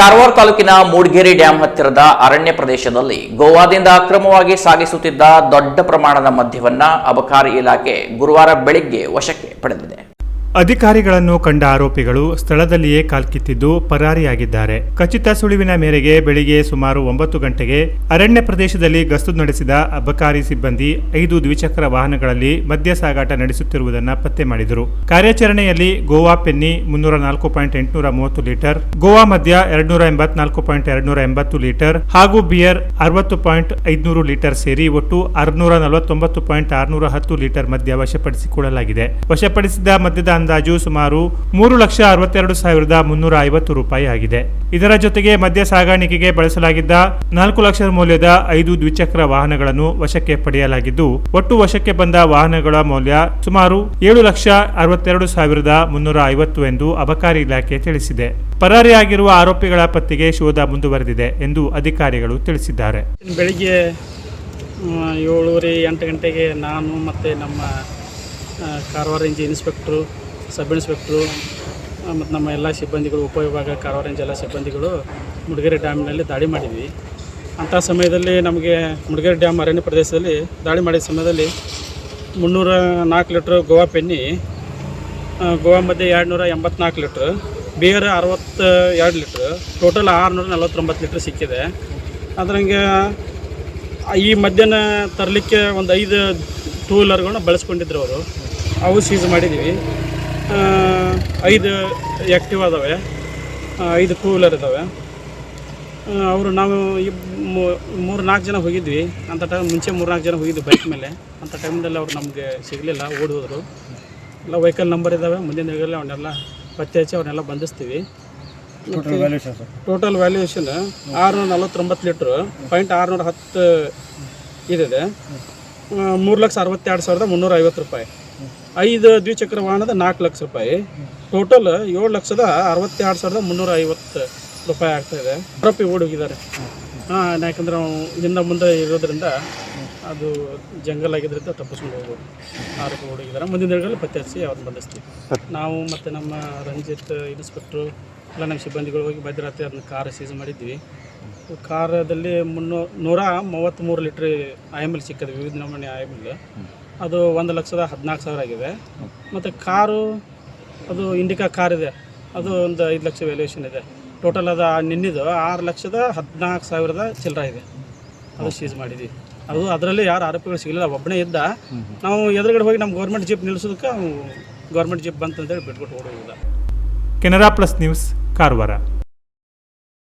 ಕಾರವಾರ ತಾಲೂಕಿನ ಮೂಡ್ಗೆರೆ ಡ್ಯಾಂ ಹತ್ತಿರದ ಅರಣ್ಯ ಪ್ರದೇಶದಲ್ಲಿ ಗೋವಾದಿಂದ ಅಕ್ರಮವಾಗಿ ಸಾಗಿಸುತ್ತಿದ್ದ ದೊಡ್ಡ ಪ್ರಮಾಣದ ಮದ್ಯವನ್ನ ಅಬಕಾರಿ ಇಲಾಖೆ ಗುರುವಾರ ಬೆಳಿಗ್ಗೆ ವಶಕ್ಕೆ ಪಡೆದಿದೆ. ಅಧಿಕಾರಿಗಳನ್ನು ಕಂಡ ಆರೋಪಿಗಳು ಸ್ಥಳದಲ್ಲಿಯೇ ಕಾಲ್ಕಿತ್ತಿದ್ದು ಪರಾರಿಯಾಗಿದ್ದಾರೆ. ಖಚಿತ ಸುಳಿವಿನ ಮೇರೆಗೆ ಬೆಳಿಗ್ಗೆ ಸುಮಾರು ಒಂಬತ್ತು ಗಂಟೆಗೆ ಅರಣ್ಯ ಪ್ರದೇಶದಲ್ಲಿ ಗಸ್ತು ನಡೆಸಿದ ಅಬಕಾರಿ ಸಿಬ್ಬಂದಿ ಐದು ದ್ವಿಚಕ್ರ ವಾಹನಗಳಲ್ಲಿ ಮದ್ಯ ಸಾಗಾಟ ನಡೆಸುತ್ತಿರುವುದನ್ನು ಪತ್ತೆ ಮಾಡಿದರು. ಕಾರ್ಯಾಚರಣೆಯಲ್ಲಿ ಗೋವಾ ಪೆನ್ನಿ ಮುನ್ನೂರ ನಾಲ್ಕು ಪಾಯಿಂಟ್ ಎಂಟುನೂರ ಮೂವತ್ತು ಲೀಟರ್, ಗೋವಾ ಮದ್ಯ ಎರಡ್ನೂರ ಎಂಬತ್ನಾಲ್ಕು ಪಾಯಿಂಟ್ ಎರಡ್ನೂರ ಎಂಬತ್ತು ಲೀಟರ್ ಹಾಗೂ ಬಿಯರ್ ಅರವತ್ತು ಪಾಯಿಂಟ್ ಐದುನೂರು ಲೀಟರ್ ಸೇರಿ ಒಟ್ಟು ಆರುನೂರ ನಲವತ್ತೊಂಬತ್ತು ಪಾಯಿಂಟ್ ಆರುನೂರ ಹತ್ತು ಲೀಟರ್ ಮದ್ಯ ವಶಪಡಿಸಿಕೊಳ್ಳಲಾಗಿದೆ. ವಶಪಡಿಸಿದ ಮದ್ಯದ ಅಂದಾಜು ಸುಮಾರು ಮೂರು ಲಕ್ಷ ಅರವತ್ತೆರಡು ಸಾವಿರದ ಮುನ್ನೂರ ಐವತ್ತು ರೂಪಾಯಿ ಆಗಿದೆ. ಇದರ ಜೊತೆಗೆ ಮದ್ಯ ಸಾಗಾಣಿಕೆಗೆ ಬಳಸಲಾಗಿದ್ದ ನಾಲ್ಕು ಲಕ್ಷ ಮೌಲ್ಯದ ಐದು ದ್ವಿಚಕ್ರ ವಾಹನಗಳನ್ನು ವಶಕ್ಕೆ ಪಡೆಯಲಾಗಿದ್ದು, ಒಟ್ಟು ವಶಕ್ಕೆ ಬಂದ ವಾಹನಗಳ ಮೌಲ್ಯ ಸುಮಾರು ಏಳು ಲಕ್ಷ ಅರವತ್ತೆರಡು ಸಾವಿರದ ಮುನ್ನೂರ ಐವತ್ತು ಎಂದು ಅಬಕಾರಿ ಇಲಾಖೆ ತಿಳಿಸಿದೆ. ಪರಾರಿಯಾಗಿರುವ ಆರೋಪಿಗಳ ಪತ್ತೆಗೆ ಶೋಧ ಮುಂದುವರೆದಿದೆ ಎಂದು ಅಧಿಕಾರಿಗಳು ತಿಳಿಸಿದ್ದಾರೆ. ಬೆಳಿಗ್ಗೆ ಏಳೂವರೆ ಎಂಟು ಗಂಟೆಗೆ ನಾನು ಮತ್ತು ನಮ್ಮ Karwar range inspector sub inspector ಮತ್ತು ನಮ್ಮ ಎಲ್ಲ ಸಿಬ್ಬಂದಿಗಳು ಉಪವಿಭಾಗ ಕಾರವಾರ ರೇಂಜ್ ಎಲ್ಲ ಸಿಬ್ಬಂದಿಗಳು ಮುಡಿಗೆರೆ ಡ್ಯಾಮ್ನಲ್ಲಿ ದಾಳಿ ಮಾಡಿದ್ವಿ. ಅಂಥ ಸಮಯದಲ್ಲಿ ನಮಗೆ ಮುಡಿಗೆರೆ ಡ್ಯಾಮ್ ಅರಣ್ಯ ಪ್ರದೇಶದಲ್ಲಿ ದಾಳಿ ಮಾಡಿದ ಸಮಯದಲ್ಲಿ ಮುನ್ನೂರ ನಾಲ್ಕು ಲೀಟ್ರ್ ಗೋವಾ ಪೆನ್ನಿ ಗೋವಾ ಮಧ್ಯೆ ಎರಡು ನೂರ ಎಂಬತ್ನಾಲ್ಕು ಲೀಟ್ರ್ ಬಿಯರ್ ಅರವತ್ತು ಎರಡು ಲೀಟ್ರ್, ಟೋಟಲ್ ಆರುನೂರ ನಲವತ್ತೊಂಬತ್ತು ಲೀಟ್ರ್ ಸಿಕ್ಕಿದೆ. ಅದ್ರಂಗೆ ಈ ಮಧ್ಯಾಹ್ನ ತರಲಿಕ್ಕೆ ಒಂದು ಐದು ಟೂ ವೀಲರ್ಗಳನ್ನ ಬಳಸ್ಕೊಂಡಿದ್ರು ಅವರು. ಅವು ಸೀಸ್ ಮಾಡಿದ್ದೀವಿ ಐದು ಆ್ಯಕ್ಟಿವ್ ಅದಾವೆ ಐದು ಟೂ ವೀಲರ್ ಇದ್ದಾವೆ ಅವರು ನಾವು ಮೂರು ನಾಲ್ಕು ಜನ ಹೋಗಿದ್ವಿ. ಅಂಥ ಟೈಮ್ ಮುಂಚೆ ಮೂರು ನಾಲ್ಕು ಜನ ಹೋಗಿದ್ವಿ ಬೈಕ್ ಮೇಲೆ. ಅಂಥ ಟೈಮ್ದಲ್ಲಿ ಅವ್ರು ನಮಗೆ ಸಿಗಲಿಲ್ಲ ಓಡಿ ಹೋದರು. ಎಲ್ಲ ವೆಹಿಕಲ್ ನಂಬರ್ ಇದ್ದಾವೆ ಮುಂದಿನ ದಿನಗಳಲ್ಲಿ ಅವನ್ನೆಲ್ಲ ಪತ್ತೆ ಹಚ್ಚಿ ಅವನ್ನೆಲ್ಲ ಬಂಧಿಸ್ತೀವಿ ಟೋಟಲ್ ವ್ಯಾಲ್ಯೂಯೇಷನ್ ಆರುನೂರ ನಲ್ವತ್ತೊಂಬತ್ತು ಲೀಟ್ರು ಪಾಯಿಂಟ್ ಆರುನೂರ ಹತ್ತು ಇದಿದೆ. ಮೂರು ಲಕ್ಷ ಅರವತ್ತೆರಡು ಸಾವಿರದ ಮುನ್ನೂರ ಐವತ್ತು ರೂಪಾಯಿ. ಐದು ದ್ವಿಚಕ್ರ ವಾಹನದ ನಾಲ್ಕು ಲಕ್ಷ ರೂಪಾಯಿ. ಟೋಟಲ್ ಏಳು ಲಕ್ಷದ ಅರವತ್ತೆರಡು ಸಾವಿರದ ಮುನ್ನೂರ ಐವತ್ತು ರೂಪಾಯಿ ಆಗ್ತಾಯಿದೆ ಆರೋಪಿ ಓಡೋಗಿದ್ದಾರೆ ಹಾಂ ಯಾಕಂದ್ರೆ ಅವ್ನು ಹಿಂದ ಮುಂದೆ ಇರೋದ್ರಿಂದ ಅದು ಜಂಗಲ್ ಆಗಿದ್ದರಿಂದ ತಪ್ಪಿಸ್ಕೊಂಡು ಹೋಗ್ಬೋದು. ಆರೋಪಿ ಓಡಿ ಹೋಗಿದ್ದಾರೆ. ಮುಂದಿನ ದಿನಗಳಲ್ಲಿ ಪತ್ತೆ ಹಚ್ಚಿ ಅವ್ರನ್ನ ಬಂಧಿಸ್ತೀವಿ ನಾವು ಮತ್ತು ನಮ್ಮ ರಂಜಿತ್ ಇನ್ಸ್ಪೆಕ್ಟ್ರು ಎಲ್ಲ ನಮ್ಮ ಸಿಬ್ಬಂದಿಗಳು ಹೋಗಿ ಮಧ್ಯರಾತ್ರಿ ಅದನ್ನ ಕಾರ್ ಸೀಸ್ ಮಾಡಿದ್ವಿ. ಕಾರದಲ್ಲಿ ಮುನ್ನೂ ನೂರ ಮೂವತ್ತ್ಮೂರು ಲೀಟ್ರ್ ಆಯಮಲ್ ಸಿಕ್ಕದೆ. ವಿವಿಧ ನಮೂನೆ ಆಯಮಲ್ ಅದು ಒಂದು ಲಕ್ಷದ ಹದಿನಾಲ್ಕು ಸಾವಿರ ಆಗಿದೆ. ಮತ್ತು ಕಾರು ಅದು ಇಂಡಿಕಾ ಕಾರ್ ಇದೆ. ಅದು ಒಂದು ಐದು ಲಕ್ಷ ವ್ಯಾಲ್ಯೂಯೇಷನ್ ಇದೆ. ಟೋಟಲ್ ಅದು ನಿನ್ನಿದು ಆರು ಲಕ್ಷದ ಹದಿನಾಲ್ಕು ಸಾವಿರದ ಚಿಲ್ಲರ ಇದೆ. ಅದು ಸೀಸ್ ಮಾಡಿದ್ವಿ. ಅದು ಅದರಲ್ಲಿ ಯಾರು ಆರೋಪಿಗಳು ಸಿಗಲಿಲ್ಲ. ಒಬ್ಬನೇ ಇದ್ದ. ನಾವು ಎದುರುಗಡೆ ಹೋಗಿ ನಮ್ಮ ಗೌರ್ಮೆಂಟ್ ಜೀಪ್ ನಿಲ್ಲಿಸೋದಕ್ಕೆ ಗೌರ್ಮೆಂಟ್ ಜೀಪ್ ಬಂತಂತೇಳಿ ಬಿಟ್ಬಿಟ್ಟು ಓಡೋಗಿಲ್ಲ ಕೆನರಾ ಪ್ಲಸ್ ನ್ಯೂಸ್ ಕಾರವಾರ.